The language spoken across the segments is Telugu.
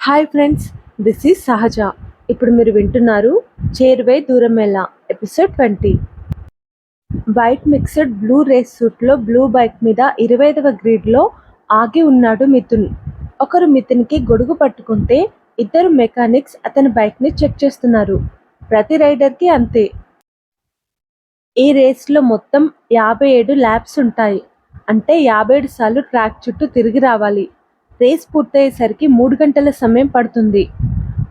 హాయ్ ఫ్రెండ్స్ దిస్ ఈజ్ సహజ. ఇప్పుడు మీరు వింటున్నారు చేరువై దూరం ఎలా episode twenty. White mixed blue race సూట్లో blue bike మీద ఇరవై ఐదవ గ్రీడ్లో ఆగి ఉన్నాడు మిథున్. ఒకరు మిథున్కి గొడుగు పట్టుకుంటే ఇద్దరు మెకానిక్స్ అతని బైక్ని చెక్ చేస్తున్నారు. ప్రతి రైడర్కి అంతే. ఈ రేస్లో మొత్తం యాభై ఏడు ల్యాబ్స్ ఉంటాయి. అంటే యాభై ఏడు సార్లు ట్రాక్ చుట్టూ తిరిగి రావాలి. రేస్ పూర్తయ్యేసరికి మూడు గంటల సమయం పడుతుంది.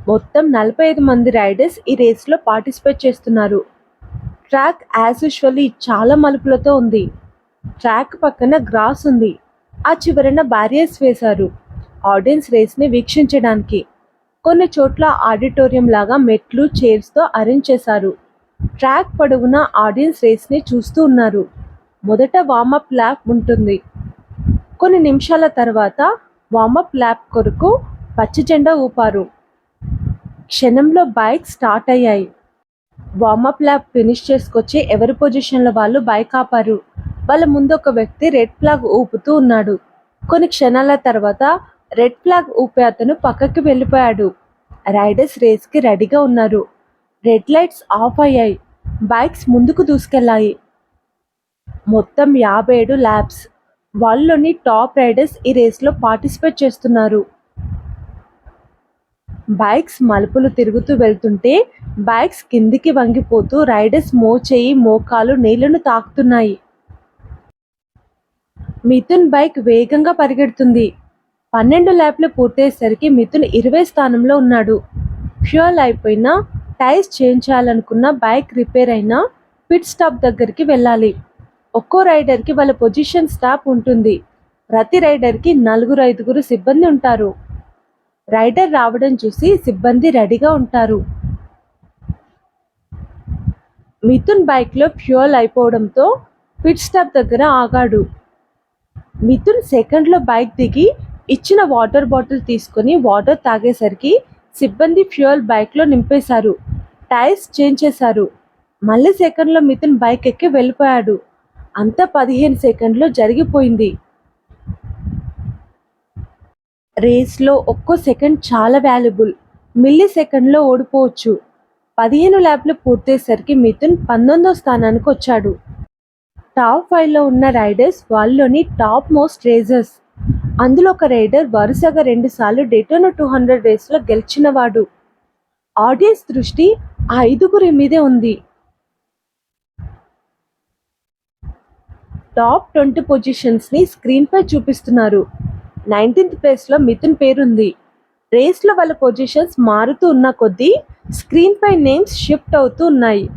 మొత్తం నలభై ఐదు మంది రైడర్స్ ఈ రేస్లో పార్టిసిపేట్ చేస్తున్నారు. ట్రాక్ యాజ్ యూజువల్లీ చాలా మలుపులతో ఉంది. ట్రాక్ పక్కన గ్రాస్ ఉంది. ఆ చివరన బ్యారియర్స్ వేశారు. ఆడియన్స్ రేస్ని వీక్షించడానికి. కొన్ని చోట్ల ఆడిటోరియం లాగా మెట్లు చైర్స్తో అరేంజ్ చేశారు. ట్రాక్ పొడవున ఆడియన్స్ రేస్ని చూస్తూ ఉన్నారు. మొదట వార్మప్ ల్యాప్ ఉంటుంది. కొన్ని నిమిషాల తర్వాత వార్మప్ ల్యాప్ కొరకు పచ్చ జెండా ఊపారు. క్షణంలో బైక్ స్టార్ట్ అయ్యాయి. వార్మప్ ల్యాప్ ఫినిష్ చేసుకొచ్చి ఎవరి పొజిషన్లో వాళ్ళు బైక్ ఆపారు. వాళ్ళ ముందు ఒక వ్యక్తి రెడ్ ఫ్లాగ్ ఊపుతూ ఉన్నాడు. కొన్ని క్షణాల తర్వాత రెడ్ ఫ్లాగ్ ఊపే అతను పక్కకి వెళ్ళిపోయాడు. రైడర్స్ రేస్కి రెడీగా ఉన్నారు. రెడ్ లైట్స్ ఆఫ్ అయ్యాయి. బైక్స్ ముందుకు దూసుకెళ్ళాయి. మొత్తం యాభై ఏడు ల్యాబ్స్ వాళ్ళలోని టాప్ రైడర్స్ ఈ రేస్లో పార్టిసిపేట్ చేస్తున్నారు. బైక్స్ మలుపులు తిరుగుతూ వెళ్తుంటే బైక్స్ కిందికి వంగిపోతూ రైడర్స్ మోచేయి మోకాలు నీళ్ళను తాకుతున్నాయి. మిథున్ బైక్ వేగంగా పరిగెడుతుంది. పన్నెండు ల్యాప్లు పూర్తయ్యేసరికి మిథున్ ఇరవై స్థానంలో ఉన్నాడు. ఫ్యూయల్ అయిపోయినా టైర్స్ చేంజ్ చేయాలనుకున్న బైక్ రిపేర్ అయినా పిట్ స్టాప్ దగ్గరికి వెళ్ళాలి. ఒక్కో రైడర్కి వాళ్ళ పొజిషన్ స్టాప్ ఉంటుంది. ప్రతి రైడర్కి నలుగురు ఐదుగురు సిబ్బంది ఉంటారు. రైడర్ రావడం చూసి సిబ్బంది రెడీగా ఉంటారు. మిథున్ బైక్లో ఫ్యూయల్ అయిపోవడంతో పిట్ స్టాప్ దగ్గర ఆగాడు. మిథున్ సెకండ్లో బైక్ దిగి ఇచ్చిన వాటర్ బాటిల్ తీసుకొని వాటర్ తాగేసరికి సిబ్బంది ఫ్యూయల్ బైక్లో నింపేశారు. టైర్స్ చేంజ్ చేశారు. మళ్ళీ సెకండ్లో మిథున్ బైక్ ఎక్కి వెళ్ళిపోయాడు. అంతా పదిహేను సెకండ్లో జరిగిపోయింది. రేస్లో ఒక్కో సెకండ్ చాలా వాల్యుబుల్. మిల్లీ సెకండ్లో ఓడిపోవచ్చు. పదిహేను ల్యాబ్లు పూర్తయ్యేసరికి మిథున్ పంతొమ్మిదో స్థానానికి వచ్చాడు. టాప్ ఫైవ్లో ఉన్న రైడర్స్ వాళ్ళలోని టాప్ మోస్ట్ రేజర్స్. అందులో ఒక రైడర్ వరుసగా రెండుసార్లు డెటోనో టూ హండ్రెడ్ రేస్లో గెలిచినవాడు. ఆడియన్స్ దృష్టి ఆ ఐదుగురి మీదే ఉంది. టాప్ ట్వంటీ పొజిషన్స్ని స్క్రీన్పై చూపిస్తున్నారు. నైన్టీన్త్ ప్లేస్లో మిథున్ పేరుంది. రేస్లో వాళ్ళ పొజిషన్స్ మారుతూ ఉన్న కొద్దీ స్క్రీన్పై నేమ్స్ షిఫ్ట్ అవుతూ ఉన్నాయి.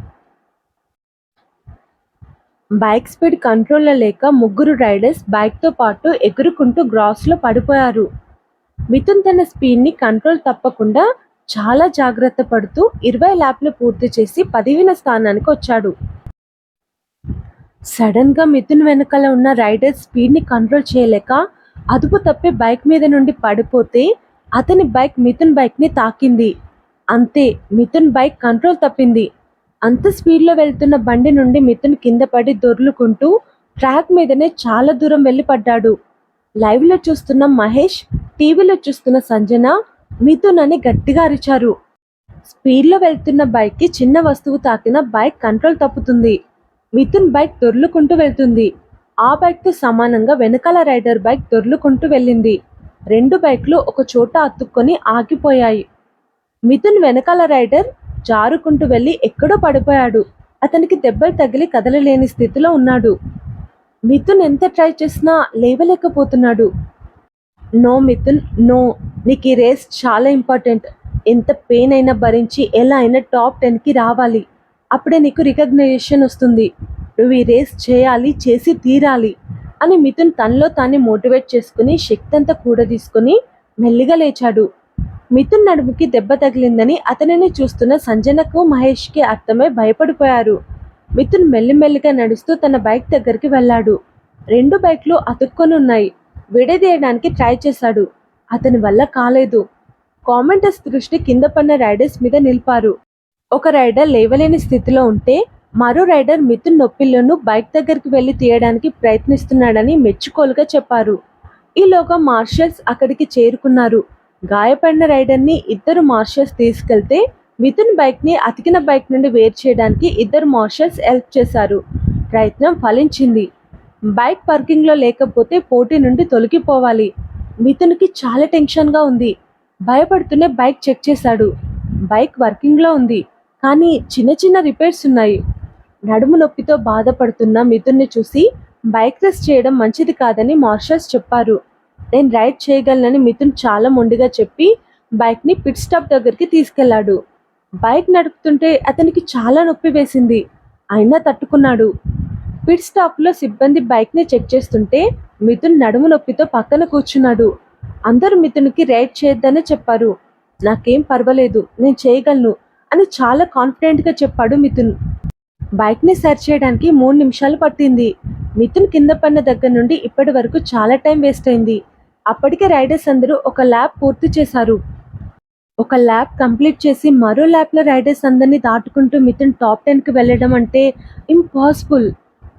బైక్ స్పీడ్ కంట్రోల్లో లేక ముగ్గురు రైడర్స్ బైక్తో పాటు ఎగురుకుంటూ గ్రాస్లో పడిపోయారు. మిథున్ తన స్పీడ్ని కంట్రోల్ తప్పకుండా చాలా జాగ్రత్త పడుతూ ఇరవై ల్యాప్లు పూర్తి చేసి పదిహేన స్థానానికి వచ్చాడు. సడన్గా మిథున్ వెనకాల ఉన్న రైడర్ స్పీడ్ని కంట్రోల్ చేయలేక అదుపు తప్పి బైక్ మీద నుండి పడిపోతే అతని బైక్ మిథున్ బైక్ని తాకింది. అంతే మిథున్ బైక్ కంట్రోల్ తప్పింది. అంత స్పీడ్లో వెళ్తున్న బండి నుండి మిథున్ కింద పడి దొర్లుకుంటూ ట్రాక్ మీదనే చాలా దూరం వెళ్ళి పడ్డాడు లైవ్లో చూస్తున్న మహేష్ టీవీలో చూస్తున్న సంజన మిథున్ అని గట్టిగా అరిచారు. స్పీడ్లో వెళ్తున్న బైక్కి చిన్న వస్తువు తాకిన బైక్ కంట్రోల్ తప్పుతుంది. మిథున్ బైక్ దొర్లుకుంటూ వెళ్తుంది. ఆ బైక్తో సమానంగా వెనకాల రైడర్ బైక్ దొర్లుకుంటూ వెళ్ళింది. రెండు బైక్లు ఒక చోట అతుక్కొని ఆగిపోయాయి. మిథున్ వెనకాల రైడర్ జారుకుంటూ వెళ్ళి ఎక్కడో పడిపోయాడు. అతనికి దెబ్బలు తగిలి కదలలేని స్థితిలో ఉన్నాడు. మిథున్ ఎంత ట్రై చేసినా లేవలేకపోతున్నాడు. No Mithun no. నీకు ఈ రేస్ చాలా ఇంపార్టెంట్. ఎంత పెయిన్ అయినా భరించి ఎలా అయినా టాప్ టెన్కి రావాలి. అప్పుడే నీకు రికగ్నైజేషన్ వస్తుంది. నువ్వు ఈ రేస్ చేయాలి చేసి తీరాలి అని మిథున్ తనలో తానే మోటివేట్ చేసుకుని శక్తి అంతా కూడా తీసుకుని మెల్లిగా లేచాడు. మిథున్ నడుముకి దెబ్బ తగిలిందని అతనిని చూస్తున్న సంజనకు మహేష్కి అర్థమై భయపడిపోయారు. మిథున్ మెల్లిమెల్లిగా నడుస్తూ తన బైక్ దగ్గరికి వెళ్ళాడు. రెండు బైక్లు అతుక్కొని ఉన్నాయి. విడదీయడానికి ట్రై చేశాడు. అతని వల్ల కాలేదు. కామెంటర్స్ దృష్టి కింద పడిన రైడర్స్ మీద నిలిపారు. ఒక రైడర్ లేవలేని స్థితిలో ఉంటే మరో రైడర్ మిథున్ నొప్పిళ్ళను బైక్ దగ్గరికి వెళ్ళి తీయడానికి ప్రయత్నిస్తున్నాడని మెచ్చుకోలుగా చెప్పారు. ఈలోగా మార్షల్స్ అక్కడికి చేరుకున్నారు. గాయపడిన రైడర్ని ఇద్దరు మార్షల్స్ తీసుకెళ్తే మిథున్ బైక్ని అతికిన బైక్ నుండి వేరు చేయడానికి ఇద్దరు మార్షల్స్ హెల్ప్ చేశారు. ప్రయత్నం ఫలించింది. బైక్ పార్కింగ్లో లేకపోతే పోటీ నుండి తొలగిపోవాలి. మిథున్కి చాలా టెన్షన్గా ఉంది. భయపడుతూనే బైక్ చెక్ చేశాడు. బైక్ వర్కింగ్లో ఉంది. కానీ చిన్న చిన్న రిపేర్స్ ఉన్నాయి. నడుము నొప్పితో బాధపడుతున్న మిథున్ని చూసి బైక్ రేస్ చేయడం మంచిది కాదని మార్షల్స్ చెప్పారు. నేను రైడ్ చేయగలనని మిథున్ చాలా మొండిగా చెప్పి బైక్ని పిట్ స్టాప్ దగ్గరికి తీసుకెళ్ళాడు. బైక్ నడుపుతుంటే అతనికి చాలా నొప్పి వేసింది. అయినా తట్టుకున్నాడు. పిట్ స్టాప్లో సిబ్బంది బైక్ని చెక్ చేస్తుంటే మిథున్ నడుము నొప్పితో పక్కన కూర్చున్నాడు. అందరూ మిథున్కి రైడ్ చేయొద్దని చెప్పారు. నాకేం పర్వాలేదు. నేను చేయగలను. అని చాలా కాన్ఫిడెంట్గా చెప్పాడు మిథున్. బైక్ని సరి చేయడానికి మూడు నిమిషాలు పట్టింది. మిథున్ కింద పడిన దగ్గర నుండి ఇప్పటి వరకు చాలా టైం వేస్ట్ అయింది. అప్పటికే రైడర్స్ అందరూ ఒక ల్యాబ్ పూర్తి చేశారు. ఒక ల్యాబ్ కంప్లీట్ చేసి మరో ల్యాబ్లో రైడర్స్ అందరినీ దాటుకుంటూ మిథున్ టాప్ టెన్కి వెళ్ళడం అంటే ఇంపాసిబుల్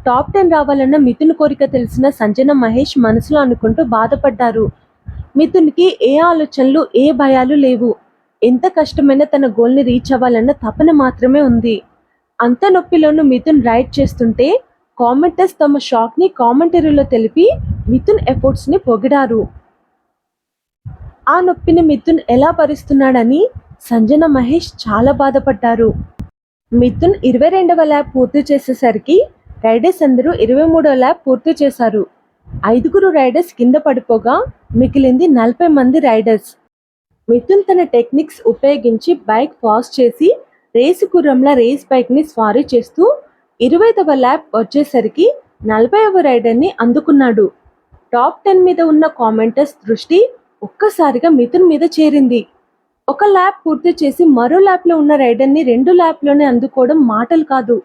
టాప్ టెన్ రావాలన్న మిథున్ కోరిక తెలిసిన సంజన మహేష్ మనసులో అనుకుంటూ బాధపడ్డారు. మిథున్కి ఏ ఆలోచనలు ఏ భయాలు లేవు. ఎంత కష్టమైనా తన గోల్ని రీచ్ అవ్వాలన్న తపన మాత్రమే ఉంది. అంత నొప్పిలోనూ మిథున్ రైడ్ చేస్తుంటే కామెంటర్స్ తమ షాక్ని కామెంటరీలో తెలిపి మిథున్ ఎఫర్ట్స్ని పొగిడారు. ఆ నొప్పిని మిథున్ ఎలా భరిస్తున్నాడని సంజన మహేష్ చాలా బాధపడ్డారు. మిథున్ ఇరవై రెండవ ల్యాబ్ పూర్తి చేసేసరికి రైడర్స్ అందరూ ఇరవై మూడవ ల్యాబ్ పూర్తి చేశారు. ఐదుగురు రైడర్స్ కింద పడిపోగా మిగిలింది నలభై మంది రైడర్స్ మిథున్ తన టెక్నిక్స్ ఉపయోగించి బైక్ పాస్ చేసి రేసు గుర్రంల రేస్ బైక్ని స్వారీ చేస్తూ ఇరవైదవ ల్యాబ్ వచ్చేసరికి నలభైవ రైడర్ని అందుకున్నాడు. టాప్ టెన్ మీద ఉన్న కామెంటర్స్ దృష్టి ఒక్కసారిగా మిథున్ మీద చేరింది. ఒక ల్యాబ్ పూర్తి చేసి మరో ల్యాబ్లో ఉన్న రైడర్ని రెండు ల్యాబ్లోనే అందుకోవడం మాటలు కాదు.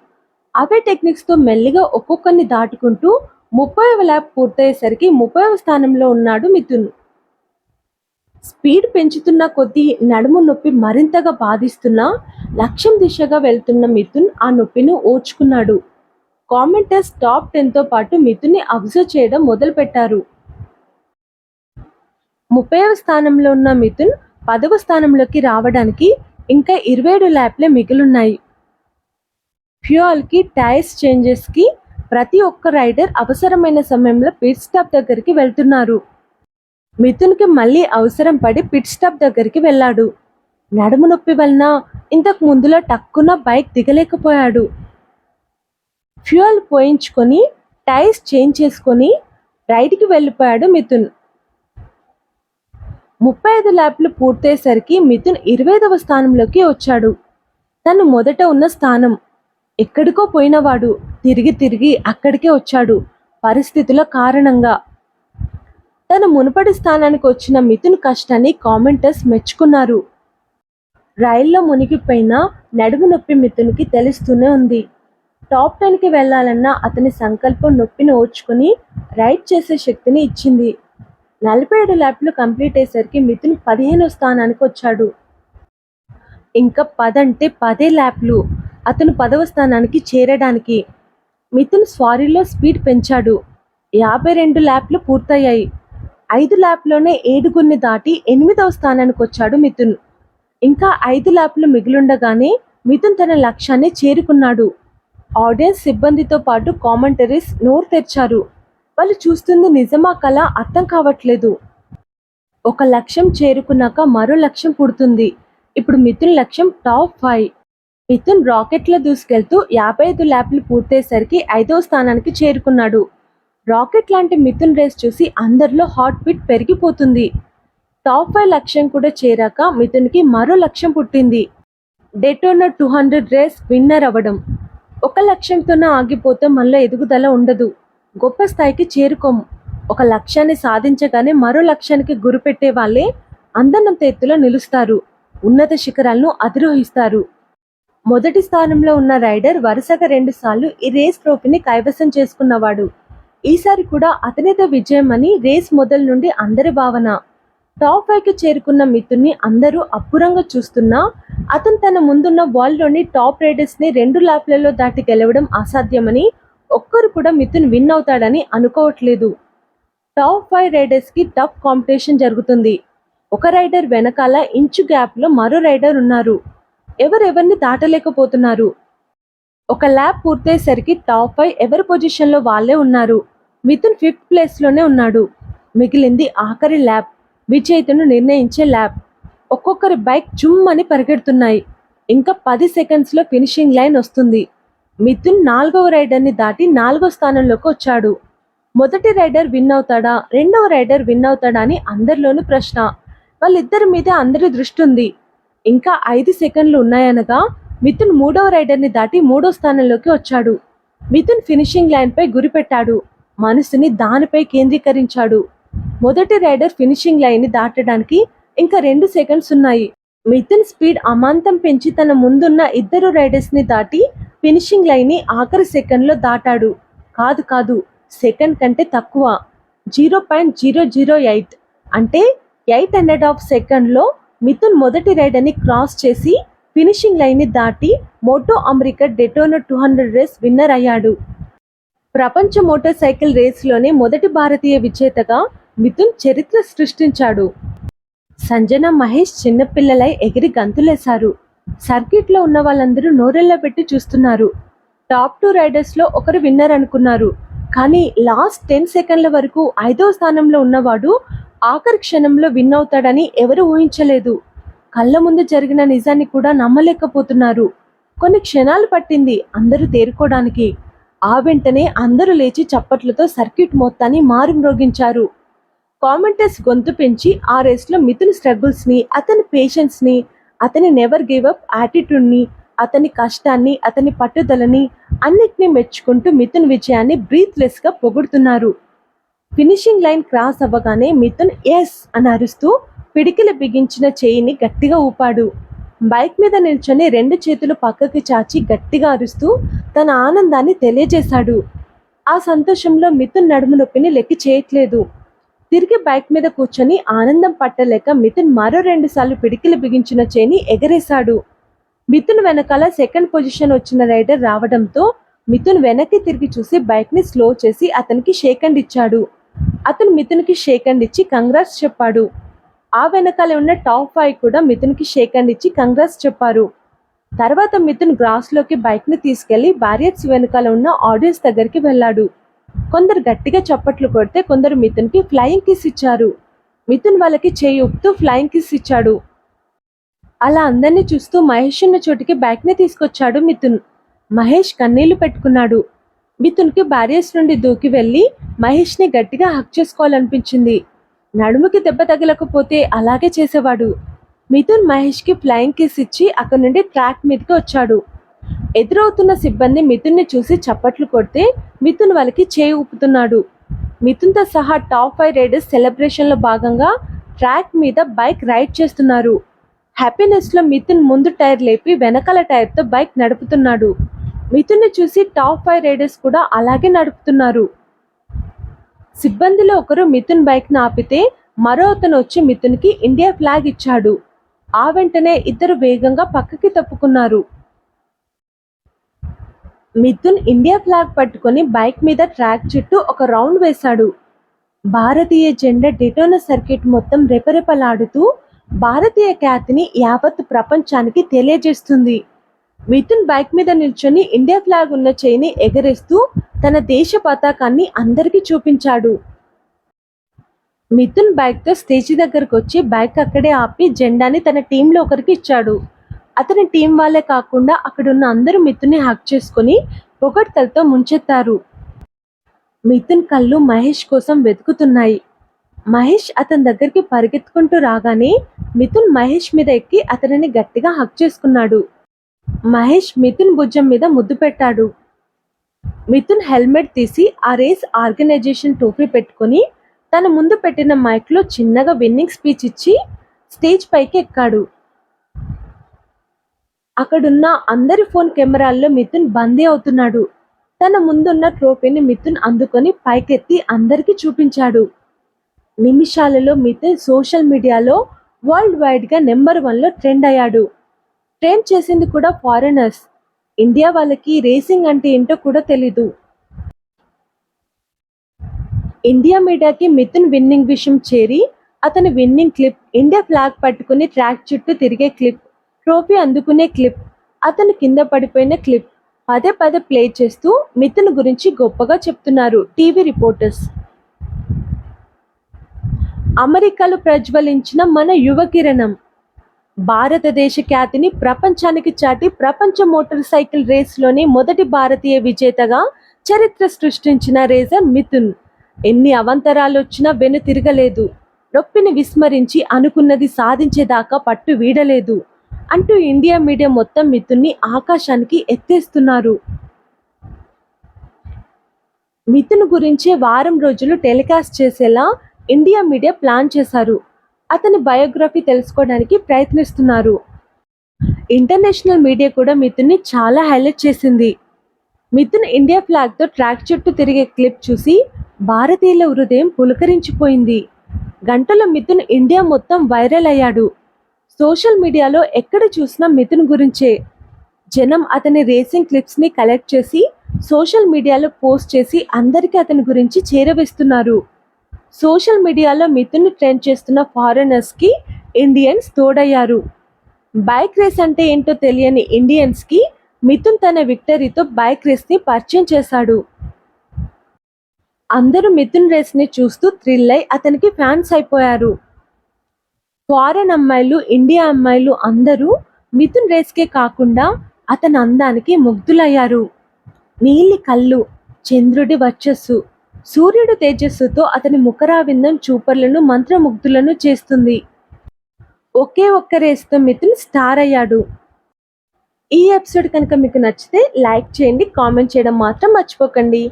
అవే టెక్నిక్స్తో మెల్లిగా ఒక్కొక్కరిని దాటుకుంటూ ముప్పైవ ల్యాబ్ పూర్తయ్యేసరికి ముప్పైవ స్థానంలో ఉన్నాడు మిథున్. స్పీడ్ పెంచుతున్న కొద్దీ నడుము నొప్పి మరింతగా బాధిస్తున్నా లక్ష్యం దిశగా వెళ్తున్న మిథున్ ఆ నొప్పిని ఓచుకున్నాడు కామెంటర్స్ టాప్ టెన్తో పాటు మిథున్ని అబ్జర్వ్ చేయడం మొదలుపెట్టారు. ముప్పైవ స్థానంలో ఉన్న మిథున్ పదవ స్థానంలోకి రావడానికి ఇంకా ఇరవై ఏడు ల్యాప్లే మిగిలున్నాయి. ఫ్యూయల్కి టైర్స్ చేంజెస్కి ప్రతి ఒక్క రైడర్ అవసరమైన సమయంలో పిట్ స్టాప్ దగ్గరికి వెళ్తున్నారు. మిథున్కి మళ్ళీ అవసరం పడి పిట్ స్టాప్ దగ్గరికి వెళ్ళాడు. నడుము నొప్పి వలన ఇంతకు ముందులో టక్కున బైక్ దిగలేకపోయాడు. ఫ్యూయల్ పోయించుకొని టైర్స్ చేంజ్ చేసుకొని రైడ్కి వెళ్ళిపోయాడు మిథున్. ముప్పై ఐదు ల్యాప్లు పూర్తయ్యేసరికి మిథున్ ఇరవైదవ స్థానంలోకి వచ్చాడు. తను మొదట ఉన్న స్థానం ఎక్కడికో పోయినవాడు. తిరిగి తిరిగి అక్కడికే వచ్చాడు. పరిస్థితుల కారణంగా తన మునుపటి స్థానానికి వచ్చిన మిథున్ కష్టాన్ని కామెంటర్స్ మెచ్చుకున్నారు. రైల్లో మునిగిపోయిన నడుము నొప్పి మిథున్కి తెలుస్తూనే ఉంది. టాప్ టెన్కి వెళ్ళాలన్న అతని సంకల్పం నొప్పిని ఓర్చుకుని రైడ్ చేసే శక్తిని ఇచ్చింది. నలభై ఏడు ల్యాప్లు కంప్లీట్ అయ్యేసరికి మిథున్ పదిహేనో స్థానానికి వచ్చాడు. ఇంకా పదంటే పదే ల్యాప్లు అతను పదవ స్థానానికి చేరడానికి. మిథున్ స్వారీలో స్పీడ్ పెంచాడు. యాభై రెండు ల్యాప్లు పూర్తయ్యాయి. ఐదు ల్యాప్లోనే ఏడుగురిని దాటి ఎనిమిదవ స్థానానికి వచ్చాడు మిథున్. ఇంకా ఐదు ల్యాప్లు మిగిలుండగానే మిథున్ తన లక్ష్యాన్ని చేరుకున్నాడు. ఆడియన్స్ సిబ్బందితో పాటు కామెంటరీస్ నోరు తెరిచారు. వాళ్ళు చూస్తుంది నిజమా కళ అర్థం కావట్లేదు. ఒక లక్ష్యం చేరుకున్నాక మరో లక్ష్యం పుడుతుంది. ఇప్పుడు మిథున్ లక్ష్యం టాప్ ఫైవ్. మిథున్ రాకెట్లో దూసుకెళ్తూ యాభై ఐదు ల్యాప్లు పూర్తయ్యేసరికి ఐదవ స్థానానికి చేరుకున్నాడు. రాకెట్ లాంటి మిథున్ రేస్ చూసి అందరిలో హార్ట్ బీట్ పెరిగిపోతుంది. టాప్ ఫైవ్ లక్ష్యం కూడా చేరాక మిథున్కి మరో లక్ష్యం పుట్టింది. Daytona two hundred race winner అవ్వడం. ఒక లక్ష్యంతోనే ఆగిపోతే మళ్ళీ ఎదుగుదల ఉండదు. గొప్ప స్థాయికి చేరుకోము ఒక లక్ష్యాన్ని సాధించగానే మరో లక్ష్యానికి గురిపెట్టే వాళ్ళే అందనంత ఎత్తులో నిలుస్తారు. ఉన్నత శిఖరాలను అధిరోహిస్తారు. మొదటి స్థానంలో ఉన్న రైడర్ వరుసగా రెండుసార్లు ఈ రేస్ ట్రోఫీని కైవసం చేసుకున్నవాడు. ఈసారి కూడా అతనిదే విజయం అని రేస్ మొదలు నుండి అందరి భావన. టాప్ ఫైవ్కి చేరుకున్న మిథున్ని అందరూ అప్పురంగా చూస్తున్నా అతను తన ముందున్న వరల్డ్లోని టాప్ రైడర్స్ని రెండు ల్యాప్లలో దాటి గెలవడం అసాధ్యమని ఒక్కరు కూడా మిథున్ విన్ అవుతాడని అనుకోవట్లేదు. టాప్ ఫైవ్ రైడర్స్కి టఫ్ కాంపిటీషన్ జరుగుతుంది. ఒక రైడర్ వెనకాల ఇంచు గ్యాప్లో మరో రైడర్ ఉన్నారు. ఎవరెవరిని దాటలేకపోతున్నారు? ఒక ల్యాబ్ పూర్తయ్యేసరికి టాప్ ఫైవ్ ఎవరి పొజిషన్లో వాళ్ళే ఉన్నారు. మిథున్ ఫిఫ్త్ ప్లేస్లోనే ఉన్నాడు. మిగిలింది ఆఖరి ల్యాబ్. విజేతను నిర్ణయించే ల్యాబ్. ఒక్కొక్కరి బైక్ జుమ్మని పరిగెడుతున్నాయి. ఇంకా పది సెకండ్స్లో ఫినిషింగ్ లైన్ వస్తుంది. మిథున్ నాలుగవ రైడర్ని దాటి నాలుగో స్థానంలోకి వచ్చాడు. మొదటి రైడర్ విన్ అవుతాడా? రెండవ రైడర్ విన్ అవుతాడా అని అందరిలోనూ ప్రశ్న. వాళ్ళిద్దరి మీద అందరి దృష్టి ఉంది. ఇంకా ఐదు సెకండ్లు ఉన్నాయనగా మిథున్ మూడవ రైడర్ని దాటి మూడో స్థానంలోకి వచ్చాడు. మిథున్ ఫినిషింగ్ లైన్పై గురిపెట్టాడు మనసుని దానిపై కేంద్రీకరించాడు. మొదటి రైడర్ ఫినిషింగ్ లైన్ని దాటడానికి ఇంకా రెండు సెకండ్స్ ఉన్నాయి. మిథున్ స్పీడ్ అమాంతం పెంచి తన ముందున్న ఇద్దరు రైడర్స్ని దాటి ఫినిషింగ్ లైన్ని ఆఖరి సెకండ్లో దాటాడు. కాదు కాదు సెకండ్ కంటే తక్కువ. Zero point zero zero eight. అంటే ఎయిట్ హండ్రెడ్ ఆఫ్ సెకండ్లో మిథున్ మొదటి రైడర్ని క్రాస్ చేసి ఫినిషింగ్ లైన్ని దాటి moto America Daytona two hundred race winner అయ్యాడు. ప్రపంచ మోటార్ సైకిల్ రేస్లోనే మొదటి భారతీయ విజేతగా మిథున్ చరిత్ర సృష్టించాడు. సంజన మహేష్ చిన్నపిల్లలై ఎగిరి గంతులేశారు. సర్కిట్లో ఉన్న వాళ్ళందరూ నోరెళ్ళ పెట్టి చూస్తున్నారు. టాప్ టూ రైడర్స్లో ఒకరు విన్నర్ అనుకున్నారు. కానీ లాస్ట్ టెన్ సెకండ్ల వరకు ఐదో స్థానంలో ఉన్నవాడు ఆఖరి క్షణంలో విన్ అవుతాడని ఎవరు ఊహించలేదు. కళ్ళ ముందు జరిగిన నిజాన్ని కూడా నమ్మలేకపోతున్నారు. కొన్ని క్షణాలు పట్టింది అందరూ తేరుకోవడానికి. ఆ వెంటనే అందరూ లేచి చప్పట్లతో సర్క్యూట్ మొత్తాన్ని మారుమ్రోగించారు. కామెంటర్స్ గొంతు పెంచి ఆ రేస్లో మిథున్ స్ట్రగుల్స్ని అతని పేషెన్స్ని అతని నెవర్ గివ్ అప్ యాటిట్యూడ్ని అతని కష్టాన్ని అతని పట్టుదలని అన్నిటినీ మెచ్చుకుంటూ మిథున్ విజయాన్ని బ్రీత్లెస్గా పొగుడుతున్నారు. ఫినిషింగ్ లైన్ క్రాస్ అవ్వగానే మిథున్ ఎస్ అని అరుస్తూ పిడికిలు బిగించిన చేయిని గట్టిగా ఊపాడు. బైక్ మీద నిల్చొని రెండు చేతులు పక్కకి చాచి గట్టిగా అరుస్తూ తన ఆనందాన్ని తెలియజేశాడు. ఆ సంతోషంలో మిథున్ నడుము నొప్పిని లెక్క చేయట్లేదు. తిరిగి బైక్ మీద కూర్చొని ఆనందం పట్టలేక మిథున్ మరో రెండు సార్లు పిడికిలు బిగించిన చేయిని ఎగరేశాడు. మిథున్ వెనకాల సెకండ్ పొజిషన్ వచ్చిన రైడర్ రావడంతో మిథున్ వెనక్కి తిరిగి చూసి బైక్ని స్లో చేసి అతనికి షేక్ హ్యాండ్ ఇచ్చాడు. అతను మిథున్కి షేక్ హ్యాండ్ ఇచ్చి కంగ్రాట్స్ చెప్పాడు. ఆ వెనకాల ఉన్న టాప్ ఫైవ్ కూడా మిథున్కి షేక్ అండ్ ఇచ్చి కంగ్రాస్ చెప్పారు. తర్వాత మిథున్ గ్రాస్లోకి బైక్ని తీసుకెళ్ళి బ్యారియర్స్ వెనకాల ఉన్న ఆడియన్స్ దగ్గరికి వెళ్ళాడు. కొందరు గట్టిగా చప్పట్లు కొడితే కొందరు మిథున్కి ఫ్లయింగ్ కిస్ ఇచ్చారు. మిథున్ వాళ్ళకి చేయి ఊపుతూ ఫ్లయింగ్ కిస్ ఇచ్చాడు. అలా అందరినీ చూస్తూ మహేష్ ఉన్న చోటికి బైక్ని తీసుకొచ్చాడు మిథున్. మహేష్ కన్నీళ్ళు పెట్టుకున్నాడు. మిథున్కి బ్యారియర్స్ నుండి దూకి వెళ్ళి మహేష్ని గట్టిగా హక్ చేసుకోవాలనిపించింది. నడుముకి దెబ్బ తగలకపోతే అలాగే చేసేవాడు. మిథున్ మహేష్కి ఫ్లయింగ్ కిస్ ఇచ్చి అక్కడి నుండి ట్రాక్ మీదకి వచ్చాడు. ఎదురవుతున్న సిబ్బంది మిథున్ని చూసి చప్పట్లు కొడితే మిథున్ వాళ్ళకి చేయి ఊపుతున్నాడు. మిథున్తో సహా టాప్ ఫైవ్ రైడర్స్ సెలబ్రేషన్లో భాగంగా ట్రాక్ మీద బైక్ రైడ్ చేస్తున్నారు. హ్యాపీనెస్లో మిథున్ ముందు టైర్ లేపి వెనకాల టైర్తో బైక్ నడుపుతున్నాడు. మిథున్ని చూసి టాప్ ఫైవ్ రైడర్స్ కూడా అలాగే నడుపుతున్నారు. సిబ్బందిలో ఒకరు మిథున్ బైక్ను ఆపితే మరో అతను వచ్చి మిథున్కి ఇండియా ఫ్లాగ్ ఇచ్చాడు. ఆ వెంటనే ఇద్దరు వేగంగా పక్కకి తప్పుకున్నారు. మిథున్ ఇండియా ఫ్లాగ్ పట్టుకొని బైక్ మీద ట్రాక్ చుట్టూ ఒక రౌండ్ వేశాడు. భారతీయ జెండా డెటోనా సర్కిట్ మొత్తం రెపరెపలాడుతూ భారతీయ ఖ్యాతిని యావత్ ప్రపంచానికి తెలియజేస్తుంది. మిథున్ బైక్ మీద నిల్చొని ఇండియా ఫ్లాగ్ ఉన్న చేయిని ఎగరేస్తూ తన దేశ పతాకాన్ని అందరికీ చూపించాడు. మిథున్ బైక్తో స్టేజ్ దగ్గరకు వచ్చి బైక్ అక్కడే ఆపి జెండాని తన టీంలో ఒకరికి ఇచ్చాడు. అతని టీం వాళ్ళే కాకుండా అక్కడున్న అందరూ మిథున్ని హక్ చేసుకుని పొగడ్తలతో ముంచెత్తారు. మిథున్ కళ్ళు మహేష్ కోసం వెతుకుతున్నాయి. మహేష్ అతని దగ్గరికి పరిగెత్తుకుంటూ రాగానే మిథున్ మహేష్ మీద ఎక్కి అతనిని గట్టిగా హక్ చేసుకున్నాడు. మహేష్ మిథున్ భుజం మీద ముద్దు పెట్టాడు. మిథున్ హెల్మెట్ తీసి ఆ రేస్ ఆర్గనైజేషన్ టోపీ పెట్టుకొని తన ముందు పెట్టిన మైక్లో చిన్నగా విన్నింగ్ స్పీచ్ ఇచ్చి స్టేజ్ పైకి ఎక్కాడు. అక్కడున్న అందరి ఫోన్ కెమెరాల్లో మిథున్ బందీ అవుతున్నాడు. తన ముందున్న ట్రోఫీని మిథున్ అందుకొని పైకెత్తి అందరికీ చూపించాడు. నిమిషాలలో మిథున్ సోషల్ మీడియాలో వరల్డ్ వైడ్గా నెంబర్ వన్లో ట్రెండ్ అయ్యాడు. ట్రైన్ చేసింది కూడా ఫారినర్స్. ఇండియా వాళ్ళకి రేసింగ్ అంటే ఏంటో కూడా తెలీదు. ఇండియా మీడియాకి మిథున్ విన్నింగ్ విషయం చేరి అతని విన్నింగ్ క్లిప్ ఇండియా ఫ్లాగ్ పట్టుకుని ట్రాక్ చుట్టూ తిరిగే క్లిప్ ట్రోఫీ అందుకునే క్లిప్ అతను కింద పడిపోయిన క్లిప్ పదే పదే ప్లే చేస్తూ మిథున్ గురించి గొప్పగా చెప్తున్నారు టీవీ రిపోర్టర్స్. అమెరికాలో ప్రజ్వలించిన మన యువ కిరణం భారతదేశ ఖ్యాతిని ప్రపంచానికి చాటి ప్రపంచ మోటార్ సైకిల్ రేస్లోని మొదటి భారతీయ విజేతగా చరిత్ర సృష్టించిన రేజర్ మిథున్. ఎన్ని అవంతరాలు వచ్చినా వెను తిరగలేదు. నొప్పిని విస్మరించి అనుకున్నది సాధించేదాకా పట్టు వీడలేదు. అంటూ ఇండియా మీడియా మొత్తం మిథున్ని ఆకాశానికి ఎత్తేస్తున్నారు. మిథున్ గురించే వారం రోజులు టెలికాస్ట్ చేసేలా ఇండియా మీడియా ప్లాన్ చేశారు. అతని బయోగ్రఫీ తెలుసుకోవడానికి ప్రయత్నిస్తున్నారు. ఇంటర్నేషనల్ మీడియా కూడా మిథున్ని చాలా హైలైట్ చేసింది. మిథున్ ఇండియా ఫ్లాగ్తో ట్రాక్ చుట్టూ తిరిగే క్లిప్ చూసి భారతీయుల హృదయం పులకరించిపోయింది. గంటలో మిథున్ ఇండియా మొత్తం వైరల్ అయ్యాడు. సోషల్ మీడియాలో ఎక్కడ చూసినా మిథున్ గురించే. జనం అతని రేసింగ్ క్లిప్స్ని కలెక్ట్ చేసి సోషల్ మీడియాలో పోస్ట్ చేసి అందరికీ అతని గురించి చేరవేస్తున్నారు. సోషల్ మీడియాలో మిథున్ ట్రెండ్ చేస్తున్న ఫారినర్స్కి ఇండియన్స్ తోడయ్యారు. బైక్ రేస్ అంటే ఏంటో తెలియని ఇండియన్స్కి మిథున్ తన విక్టరీతో బైక్ రేస్ని పరిచయం చేశాడు. అందరూ మిథున్ రేస్ని చూస్తూ థ్రిల్ అయి అతనికి ఫ్యాన్స్ అయిపోయారు. ఫారెన్ అమ్మాయిలు ఇండియా అమ్మాయిలు అందరూ మిథున్ రేస్కే కాకుండా అతని అందానికి ముగ్ధులయ్యారు. నీలి కళ్ళు చంద్రుడి వర్చస్సు సూర్యుడు తేజస్సుతో అతని ముఖరావిందం చూపర్లను మంత్రముగ్ధులను చేస్తుంది. ఒకే ఒక్క రేస్తో మిథున్ స్టార్ అయ్యాడు. ఈ ఎపిసోడ్ కనుక మీకు నచ్చితే లైక్ చేయండి కామెంట్ చేయడం మాత్రం మర్చిపోకండి.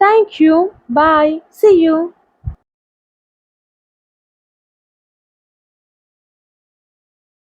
Thank you. Bye. See you.